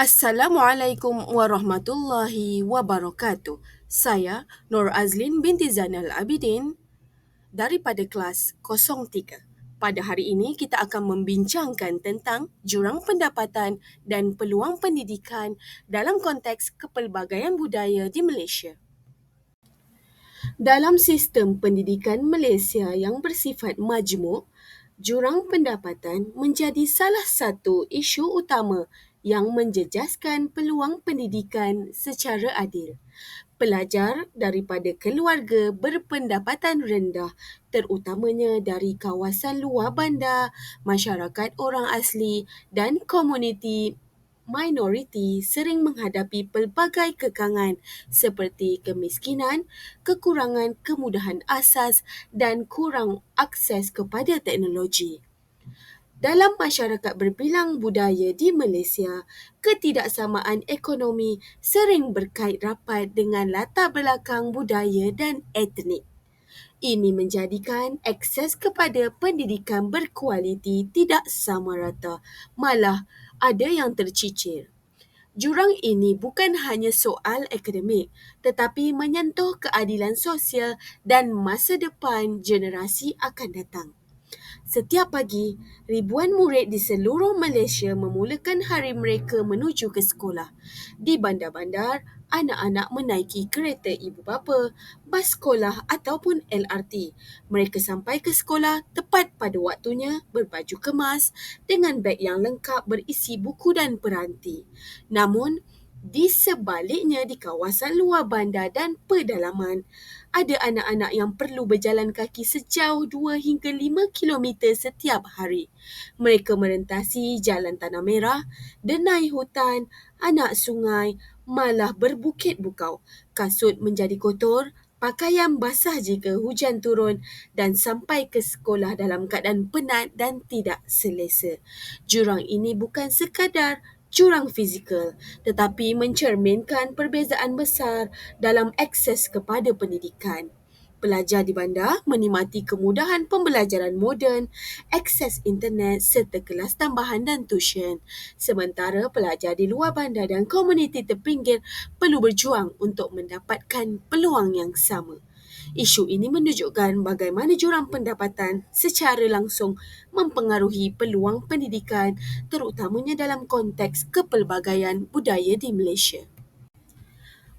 Assalamualaikum warahmatullahi wabarakatuh. Saya Nur Azlin binti Zainal Abidin daripada kelas 03. Pada hari ini kita akan membincangkan tentang jurang pendapatan dan peluang pendidikan dalam konteks kepelbagaian budaya di Malaysia. Dalam sistem pendidikan Malaysia yang bersifat majmuk, jurang pendapatan menjadi salah satu isu utama yang menjejaskan peluang pendidikan secara adil. Pelajar daripada keluarga berpendapatan rendah terutamanya dari kawasan luar bandar, masyarakat orang asli dan komuniti minoriti sering menghadapi pelbagai kekangan seperti kemiskinan, kekurangan kemudahan asas dan kurang akses kepada teknologi. Dalam masyarakat berbilang budaya di Malaysia, ketidaksamaan ekonomi sering berkait rapat dengan latar belakang budaya dan etnik. Ini menjadikan akses kepada pendidikan berkualiti tidak sama rata, malah ada yang tercicir. Jurang ini bukan hanya soal akademik tetapi menyentuh keadilan sosial dan masa depan generasi akan datang. Setiap pagi, ribuan murid di seluruh Malaysia memulakan hari mereka menuju ke sekolah. Di bandar-bandar, anak-anak menaiki kereta ibu bapa, bas sekolah ataupun LRT. Mereka sampai ke sekolah tepat pada waktunya berbaju kemas dengan beg yang lengkap berisi buku dan peranti. Namun, di sebaliknya di kawasan luar bandar dan pedalaman, ada anak-anak yang perlu berjalan kaki sejauh 2 hingga 5 kilometer setiap hari. Mereka merentasi jalan tanah merah, denai hutan, anak sungai, malah berbukit bukau. Kasut menjadi kotor, pakaian basah jika hujan turun dan sampai ke sekolah dalam keadaan penat dan tidak selesa. Jurang ini bukan sekadar jurang fizikal tetapi mencerminkan perbezaan besar dalam akses kepada pendidikan. Pelajar di bandar menikmati kemudahan pembelajaran moden, akses internet serta kelas tambahan dan tuition. Sementara pelajar di luar bandar dan komuniti terpinggir perlu berjuang untuk mendapatkan peluang yang sama. Isu ini menunjukkan bagaimana jurang pendapatan secara langsung mempengaruhi peluang pendidikan terutamanya dalam konteks kepelbagaian budaya di Malaysia.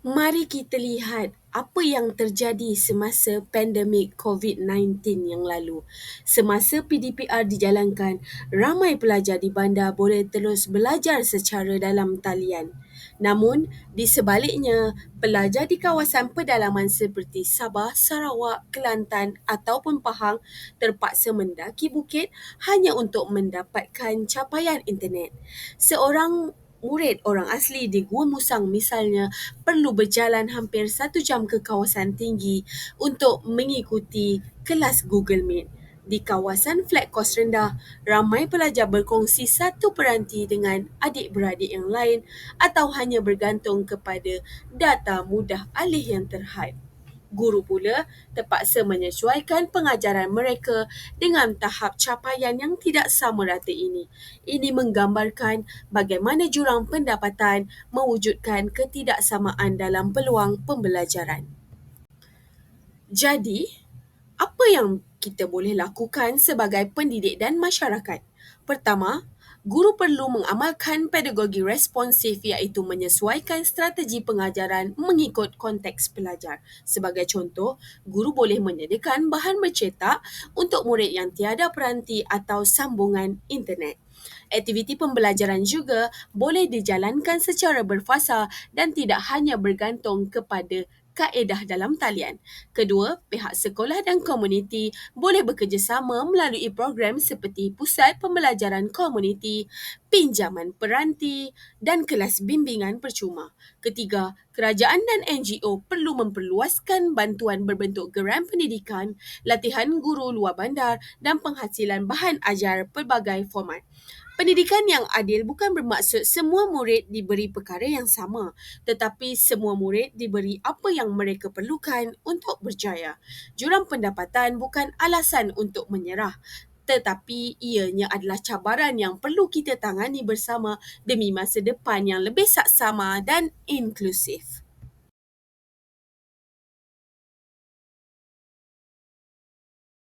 Mari kita lihat apa yang terjadi semasa pandemik COVID-19 yang lalu. Semasa PDPR dijalankan, ramai pelajar di bandar boleh terus belajar secara dalam talian. Namun, di sebaliknya, pelajar di kawasan pedalaman seperti Sabah, Sarawak, Kelantan ataupun Pahang terpaksa mendaki bukit hanya untuk mendapatkan capaian internet. Seorang murid orang asli di Gua Musang misalnya perlu berjalan hampir satu jam ke kawasan tinggi untuk mengikuti kelas Google Meet. Di kawasan flat kos rendah, ramai pelajar berkongsi satu peranti dengan adik-beradik yang lain atau hanya bergantung kepada data mudah alih yang terhad. Guru pula terpaksa menyesuaikan pengajaran mereka dengan tahap capaian yang tidak sama rata ini. Ini menggambarkan bagaimana jurang pendapatan mewujudkan ketidaksamaan dalam peluang pembelajaran. Jadi, apa yang kita boleh lakukan sebagai pendidik dan masyarakat? Pertama, Guru perlu mengamalkan pedagogi responsif iaitu menyesuaikan strategi pengajaran mengikut konteks pelajar. Sebagai contoh, guru boleh menyediakan bahan bercetak untuk murid yang tiada peranti atau sambungan internet. Aktiviti pembelajaran juga boleh dijalankan secara berfasa dan tidak hanya bergantung kepada kaedah dalam talian. Kedua, pihak sekolah dan komuniti boleh bekerjasama melalui program seperti Pusat Pembelajaran Komuniti, Pinjaman Peranti dan kelas bimbingan percuma. Ketiga, kerajaan dan NGO perlu memperluaskan bantuan berbentuk geran pendidikan, latihan guru luar bandar dan penghasilan bahan ajar pelbagai format. Pendidikan yang adil bukan bermaksud semua murid diberi perkara yang sama, tetapi semua murid diberi apa yang mereka perlukan untuk berjaya. Jurang pendapatan bukan alasan untuk menyerah, tetapi ianya adalah cabaran yang perlu kita tangani bersama demi masa depan yang lebih saksama dan inklusif.